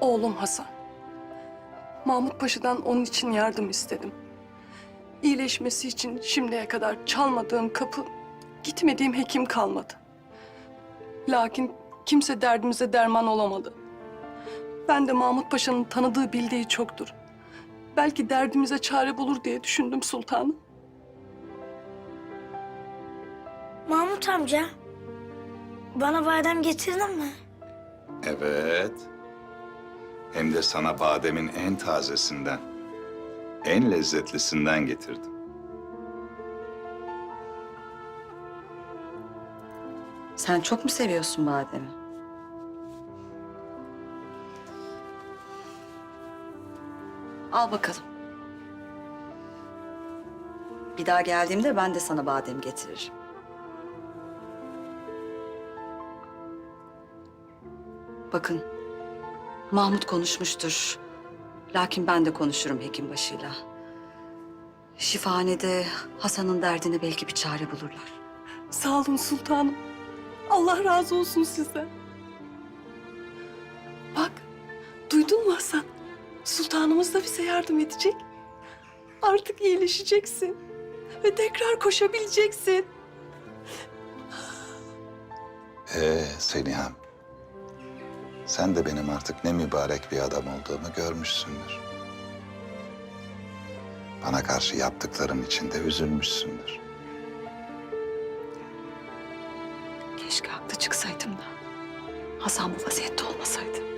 Oğlum Hasan. Mahmut Paşa'dan onun için yardım istedim. İyileşmesi için şimdiye kadar çalmadığım kapı, gitmediğim hekim kalmadı. Lakin kimse derdimize derman olamadı. Ben de Mahmut Paşa'nın tanıdığı bildiği çoktur. Belki derdimize çare bulur diye düşündüm sultanım. Mahmut amca, bana badem getirdin mi? Evet. Hem de sana bademin en tazesinden, en lezzetlisinden getirdim. Sen çok mu seviyorsun bademi? Al bakalım. Bir daha geldiğimde ben de sana badem getiririm. Bakın, Mahmut konuşmuştur. Lakin ben de konuşurum hekim başıyla. Şifahanede Hasan'ın derdine belki bir çare bulurlar. Sağ olun sultanım. Allah razı olsun sizden. Bak, duydun mu Hasan? Sultanımız da bize yardım edecek. Artık iyileşeceksin. Ve tekrar koşabileceksin. Ee Seliham, sen de benim artık ne mübarek bir adam olduğumu görmüşsündür. Bana karşı yaptıklarım için de üzülmüşsündür. Keşke haklı çıksaydım da Hasan bu vaziyette olmasaydı.